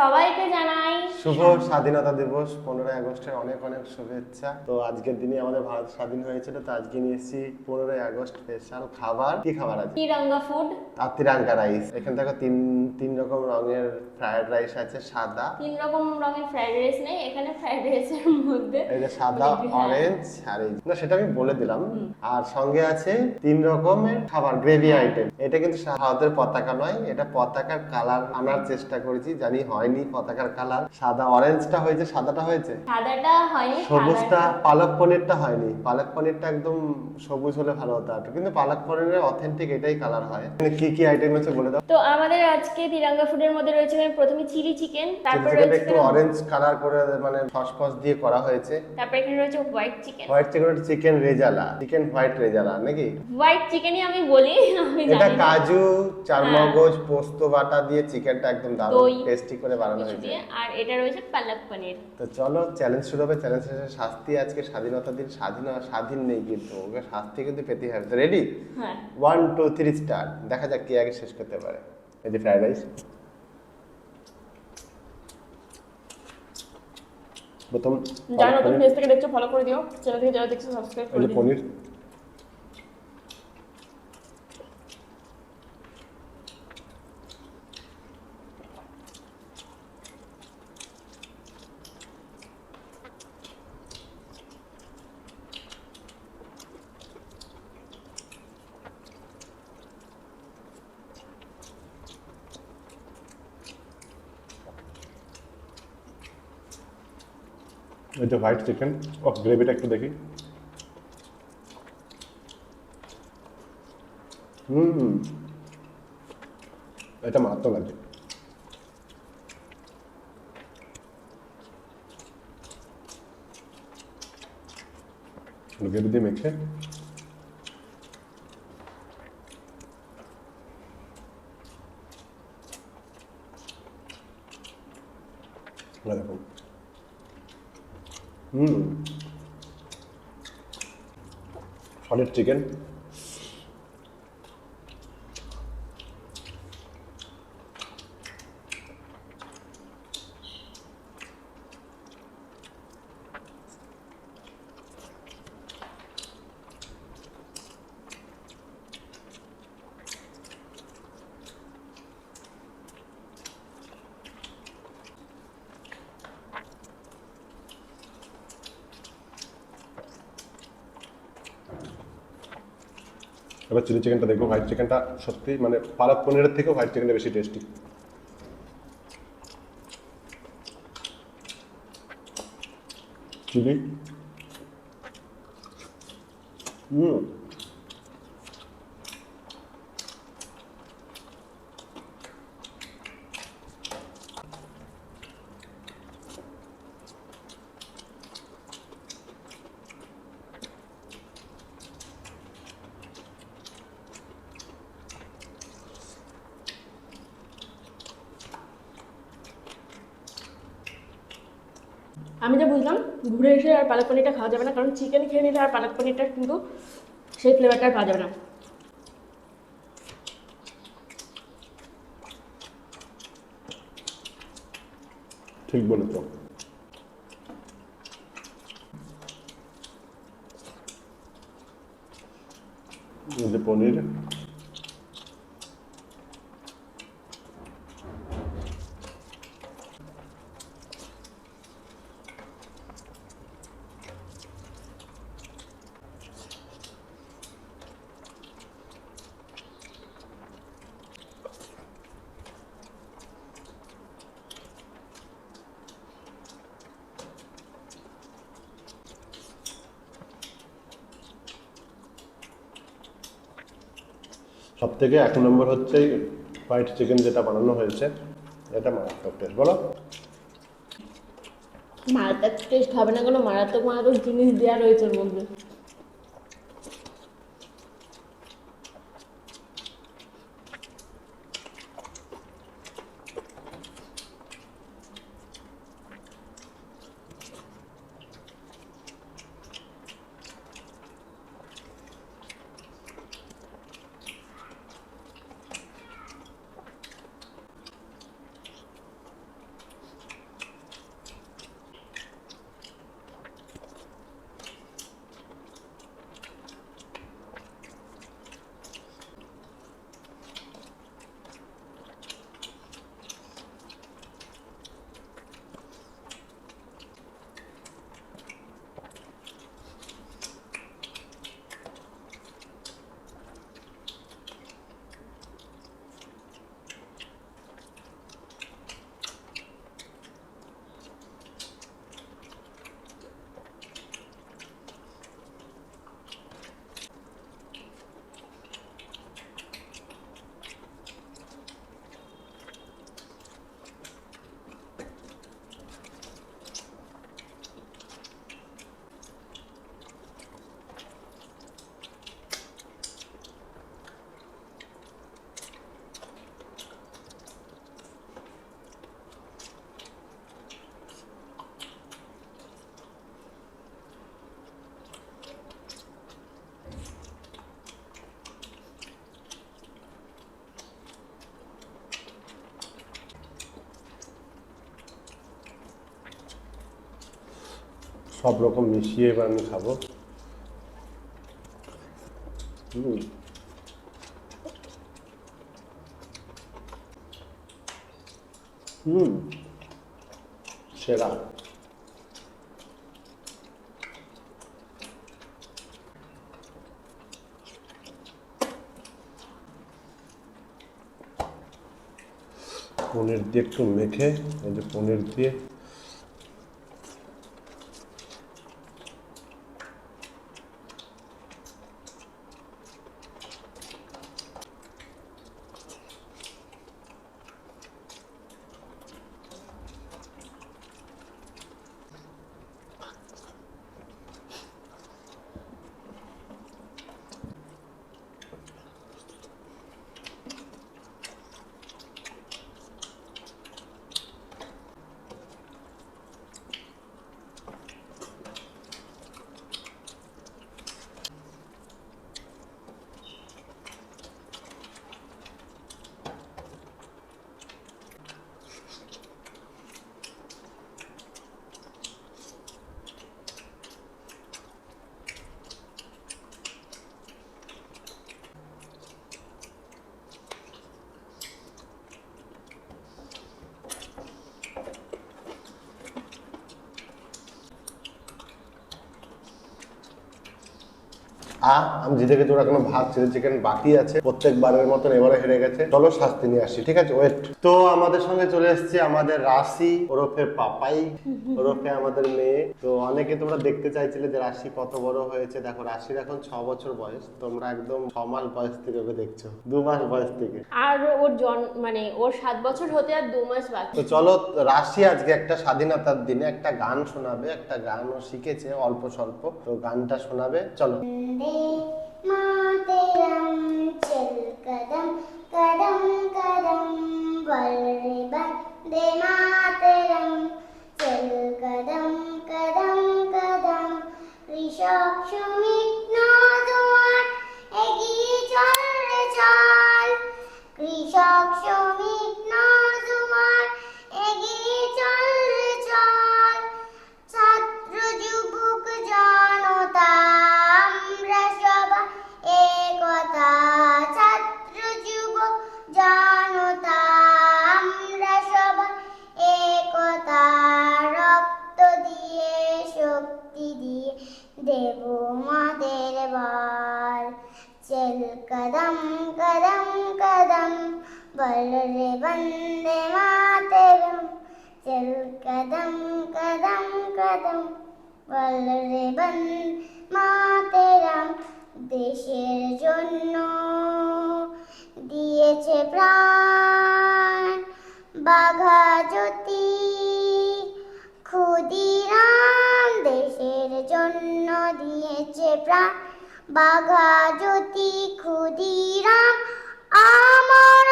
সবাইকে জানাই শুভ স্বাধীনতা দিবস পনেরোই আগস্টের অনেক অনেক শুভেচ্ছা। তো আজকের দিনে আমাদের ভারত স্বাধীন হয়েছিল তো আজকে নিয়ে এসেছি পনেরোই আগস্ট স্পেশাল খাবার। কি খাবার আছে তিরঙ্গা ফুড আর তিরাঙ্কা রাইস এখান থেকে তিন তিন রকম রঙের ফ্রাইড রাইস আছে সাদা। তিন রকম রঙের ফ্রাইড রাইস নেই এখানে ফ্রাইড রাইসের মধ্যে এই যে সাদা হ্যাঁ। অরেঞ্জ আর এই না সেটা আমি বলে দিলাম। আর সঙ্গে আছে তিন রকমের খাবার গ্রেভি আইটেম এটা কিন্তু ভারতের পতাকা নয় এটা পতাকার কালার আনার চেষ্টা করেছি। জানি হয়নি পতাকার কালার সাদা অরেঞ্জটা হয়েছে সাদাটা হয়েছে? সাদাটা হয়নি সবুজটা পালক পনিরটা হয়নি। পালক পনিরটা একদম সবুজ হলে ভালো হতো একটু কিন্তু পালক পনিরের অথেন্টিক এটাই কালার হয়। কি কি আইটেম আছে বলে দাও। তো আমাদের আজকে তিরঙ্গা ফুডের মধ্যে রয়েছে প্রথমে চিলি চিকেন তারপর রয়েছে একটু অরেঞ্জ কালার করে মানে সস দিয়ে করা হয়েছে। তারপর এখানে রয়েছে white chicken white chicken chicken rezala. Chicken white rezala নাকি? হোয়াইট চিকেনই আমি বলি আমি জানি না। কাজু চারমগজ হ্যাঁ। পোস্ত বাটা দিয়ে চিকেনটা একদম দারুণ টেস্টি করে বানানো হয়েছে। আর এটা রয়েছে পালক পনির। তো চলো চ্যালেঞ্জ শুরু হবে চ্যালেঞ্জ শেষে শাস্তি আজকে স্বাধীনতা দিন স্বাধীন স্বাধীন নেই কিন্তু ওকে শাস্তি কিন্তু পেতে হবে। তো রেডি হ্যাঁ। ওয়ান টু থ্রি স্টার দেখা যাক কে আগে শেষ করতে পারে। এই যে ফ্রাইড রাইস প্রথম যারা নতুন পেজ থেকে দেখছ ফলো করে দিও। চ্যানেল থেকে যারা দেখছ সাবস্ক্রাইব করে দিও। পনির। এই যে হোয়াইট চিকেন ও গ্রেভিটা একটু দেখি হুম এটা মারাত্মক লাগছে গ্রেভি দিয়ে মেখে এই দেখুন হুম। সলিড চিকেন এবার চিলি চিকেনটা দেখব। হোয়াইট চিকেনটা সত্যি মানে পালক পনিরের থেকেও হোয়াইট চিকেনটা বেশি টেস্টি চিলি। হুম। আমি যা বুঝলাম, ঘুরে এসে আর পালক পনিরটা খাওয়া যাবে না, কারণ চিকেন খেয়ে নিলে আর পালক পনিরটা কিন্তু সেই ফ্লেভারটা পাওয়া যাবে না। ঠিক বলেছ। যে পনির সব থেকে এক নম্বর হচ্ছে হোয়াইট চিকেন যেটা বানানো হয়েছে, এটা মারাত্মক টেস্ট বলো। মারাত্মক টেস্ট হবে না কোনো মারাত্মক মারাত্মক জিনিস দেওয়া রয়েছে ওর মধ্যে। সব রকম মিশিয়ে এবার আমি খাব। হুম। সেরা। পনির দিয়ে একটু মেখে, এই যে পনির দিয়ে আ আমি জিতে গেছি ওরা কোনো ভাত চিলি চিকেন বাকি আছে। প্রত্যেকবারের মতন এবারে হেরে গেছে। চলো শাস্তি নিয়ে আসি ঠিক আছে? ওয়েট তো আমাদের সঙ্গে চলে এসেছে আমাদের রাশি ওরফে পাপাই ওরফে আমাদের মেয়ে। তো অনেকে তোমরা দেখতে চাইছিলে যে রাশি কত বড় হয়েছে। দেখো রাশির এখন ছ বছর বয়স। তোমরা একদম ছ মাস বয়স থেকে ওকে দেখছ দু মাস বয়স থেকে। আর ওর জন মানে ওর সাত বছর হতে আর দু মাস বাকি। তো চলো রাশি আজকে একটা স্বাধীনতার দিনে একটা গান শোনাবে একটা গানও শিখেছে অল্প স্বল্প। তো গানটা শোনাবে চলো। മാതരം ചെൽക്കടം കടം കടം വള്ളി വന്ദേ മാതരം ചെൽക്കടം കടം കടം কৃষক এগিয়ে চল রে চল কৃষক শক্তি দিয়ে দেব মাদের বল। চল কদম কদম কদম, বল বন্দে মাতরম। চল কদম কদম কদম, বল রে মাতেরাম। দেশের জন্য দিয়েছে প্রাণ। বাঘা জ্যোতি ক্ষুদিরাম প্রাণ বাঘা জ্যোতি ক্ষুদিরাম আমার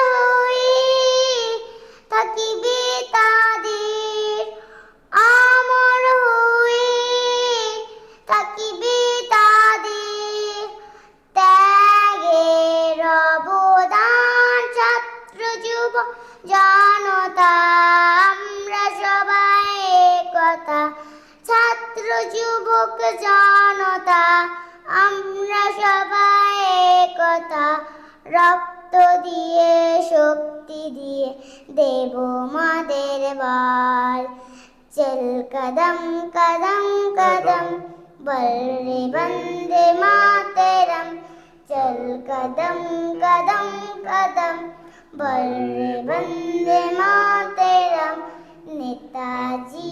দিয়ে শক্তি দিয়ে দেব মাদের বল চল কদম কদম কদম বল রে বন্দে মাতরম চল কদম কদম কদম বল রে বন্দে মাতরম নেতাজি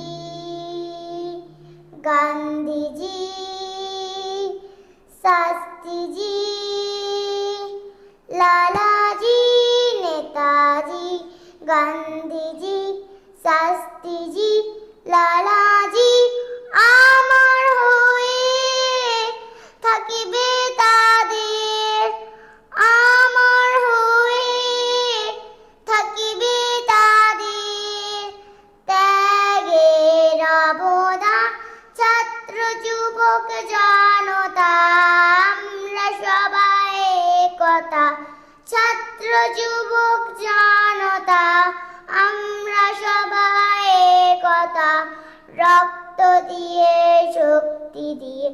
तिथि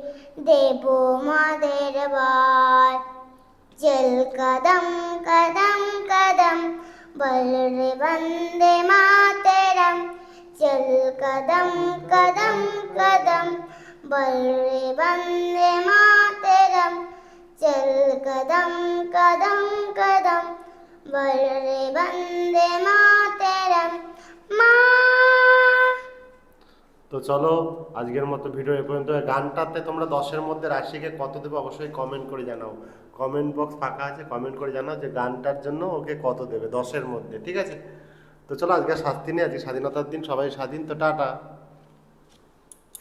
देवो मादेरवार चल कदम कदम कदम बलरे वंदे मातरम चल कदम कदम कदम बलरे वंदे मातरम चल कदम कदम कदम बलरे वंदे मातरम তো চলো, আজকের মতো ভিডিও এ পর্যন্ত। গানটাতে তোমরা দশের মধ্যে রাশিকে কত দেবে অবশ্যই কমেন্ট করে জানাও। কমেন্ট বক্স ফাঁকা আছে কমেন্ট করে জানাও যে গানটার জন্য ওকে কত দেবে দশের মধ্যে, ঠিক আছে? তো চলো, আজকে শাস্তি নেই, আজকে স্বাধীনতার দিন, সবাই স্বাধীন, তো টাটা।